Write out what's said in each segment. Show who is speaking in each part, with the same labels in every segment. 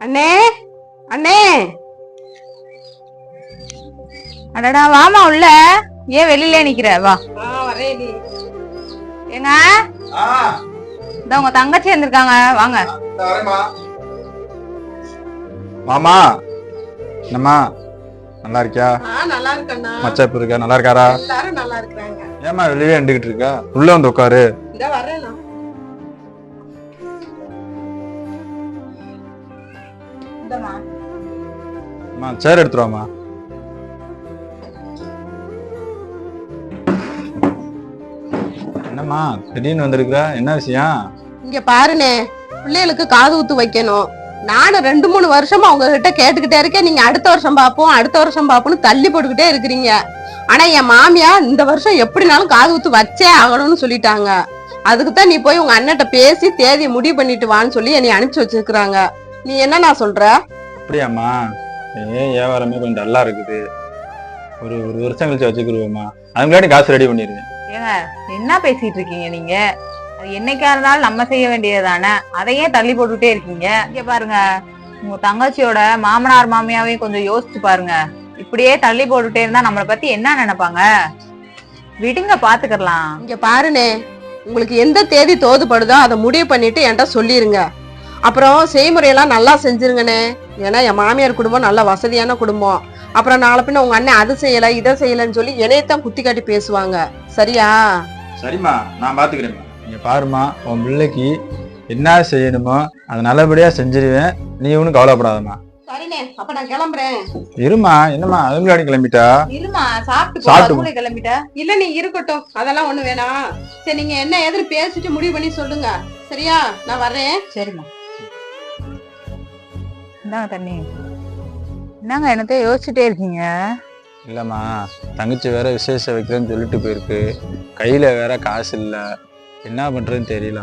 Speaker 1: அண்ணே அண்ணே.
Speaker 2: அடடா வாமா உள்ள. ஏன் வெளியில நிக்கிற? வா.
Speaker 1: வரேடி
Speaker 2: ஏங்க? இந்த உங்க தங்கச்சி வந்திருக்காங்க. வாங்க.
Speaker 3: மாமா என்னம்மா? நல்லா இருக்கியா?
Speaker 1: நல்லா இருக்கண்ணா
Speaker 3: மச்சாப்பு இருக்கா? நல்லா இருக்காரா?
Speaker 1: எல்லாரும் நல்லா இருக்கிறாங்க.
Speaker 3: ஏமா வெளியே நின்றுகிட்டு இருக்கா? உள்ள வந்து உட்காரு. அம்மா சேர் எடுத்துருவாமா என்னம்மா திடீர்னு வந்திருக்கிறா? என்ன விஷயம்?
Speaker 1: இங்க பாருண்ணே பிள்ளைகளுக்கு காது ஊத்து வைக்கணும். நானும் ரெண்டு மூணு வருஷமா உங்ககிட்ட கேட்டுக்கிட்டே இருக்கேன். நீங்க அடுத்த வருஷம் பாப்போம் அடுத்த வருஷம் பாப்போம்னு தள்ளி போட்டுக்கிட்டே இருக்கிறீங்க. ஆனா என் மாமியா இந்த வருஷம் எப்படினாலும் காது ஊத்து வச்சே ஆகணும்னு சொல்லிட்டாங்க. அதுக்கு தான் நீ போய் உங்க அண்ணன்ட்ட பேசி தேதியை முடிவு பண்ணிட்டு வான்னு சொல்லி என்னை அனுப்பிச்சு வச்சிருக்கிறாங்க. நீ என்ன நான் சொல்ற?
Speaker 3: அப்படியாம்மா? ஏன் வியாபாரமே கொஞ்சம் டல்லா இருக்குது. ஒரு ஒரு வருஷம் கழிச்சு வச்சுக்கிருவோம்மா அது முன்னாடி காசு ரெடி பண்ணிடுவேன்
Speaker 2: ஏங்க என்ன பேசிட்டு இருக்கீங்க நீங்க? அது என்னைக்கா இருந்தாலும் நம்ம செய்ய வேண்டியதுதானே? அதையே தள்ளி போட்டுட்டே இருக்கீங்க. இங்க பாருங்க உங்க தங்கச்சியோட மாமனார் மாமியாவையும் கொஞ்சம் யோசிச்சு பாருங்க. இப்படியே தள்ளி போட்டுட்டே இருந்தா நம்மளை பத்தி என்ன நினைப்பாங்க? விடுங்க பாத்துக்கலாம்.
Speaker 1: இங்க பாருனே உங்களுக்கு எந்த தேதி தோதுபடுதோ அதை முடிவு பண்ணிட்டு என்கிட்ட சொல்லிருங்க. அப்புறம் செய்முறையெல்லாம் நல்லா செஞ்சிருங்கண்ணே. ஏன்னா என் மாமியார் குடும்பம் நல்ல வசதியான குடும்பம். அப்புறம் நாளை பின்ன உங்க அண்ணன் அது செய்யல இதை செய்யலன்னு சொல்லி என்னையத்தான் குத்தி காட்டி பேசுவாங்க. சரியா?
Speaker 3: சரிம்மா நான் பாத்துக்கிறேம்மா நீங்க பாரும்மா உன் பிள்ளைக்கு என்ன செய்யணுமோ அதை நல்லபடியா செஞ்சிருவேன். நீ ஒன்றும் கவலைப்படாதம்மா.
Speaker 1: சரிண்ணே அப்ப நான் கிளம்புறேன்.
Speaker 3: இருமா என்னம்மா அது முன்னாடி கிளம்பிட்டா?
Speaker 2: இருமா சாப்பிட்டு
Speaker 3: சாப்பிட்டு
Speaker 2: கிளம்பிட்ட?
Speaker 1: இல்ல நீ இருக்கட்டும் அதெல்லாம் ஒண்ணு வேணாம். சரி நீங்க என்ன எதுன்னு பேசிட்டு முடிவு பண்ணி சொல்லுங்க. சரியா? நான் வர்றேன்.
Speaker 2: சரிம்மா. இந்தாங்க தண்ணி. என்னங்க என்னத்தையும் யோசிச்சுட்டே இருக்கீங்க?
Speaker 3: இல்லம்மா தங்கச்சி வேற விசேஷம் வைக்கிறேன்னு சொல்லிட்டு போயிருக்கு. கையில வேற காசு இல்ல. என்ன பண்றதுன்னு தெரியல.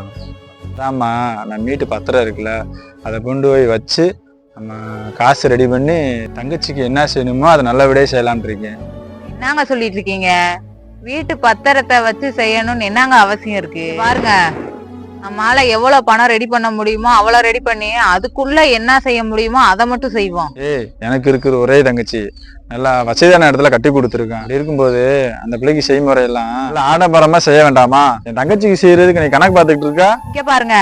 Speaker 3: அதாம்மா நான் மீட்டு பத்திரம் இருக்குல்ல அதை கொண்டு போய் வச்சு நம்ம காசு ரெடி பண்ணி தங்கச்சிக்கு என்ன செய்யணுமோ அதை நல்லபடியாக செய்யலாம்னு இருக்கேன்
Speaker 2: என்னங்க சொல்லிட்டு இருக்கீங்க? வீட்டு பத்திரத்தை வச்சு செய்யணும்னு என்னங்க அவசியம் இருக்கு? பாருங்க. நம்மளால எவ்வளவு பணம் ரெடி பண்ண முடியுமோ அவ்வளவு ரெடி பண்ணி அதுக்குள்ள என்ன செய்ய முடியுமோ அதை மட்டும் செய்வோம்.
Speaker 3: ஏய் எனக்கு இருக்கிற ஒரே தங்கச்சி. நல்லா வசதியான இடத்துல கட்டி கொடுத்துருக்கேன். அப்படி இருக்கும்போது அந்த பிள்ளைக்கு செய்முறையெல்லாம் நல்லா ஆடம்பரமா செய்ய வேண்டாமா? என் தங்கச்சிக்கு செய்யறதுக்கு நீ கணக்கு பார்த்துக்கிட்டு இருக்கா?
Speaker 2: இங்க பாருங்க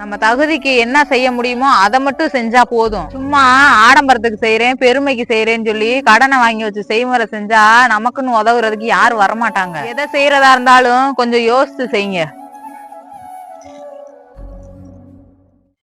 Speaker 2: நம்ம தகுதிக்கு என்ன செய்ய முடியுமோ அதை மட்டும் செஞ்சா போதும். சும்மா ஆடம்பரத்துக்கு செய்யறேன் பெருமைக்கு செய்யறேன்னு சொல்லி கடனை வாங்கி வச்சு செய்முறை செஞ்சா நமக்குன்னு உதவுறதுக்கு யாரும் வரமாட்டாங்க. எதை செய்யறதா இருந்தாலும் கொஞ்சம் யோசிச்சு செய்யுங்க.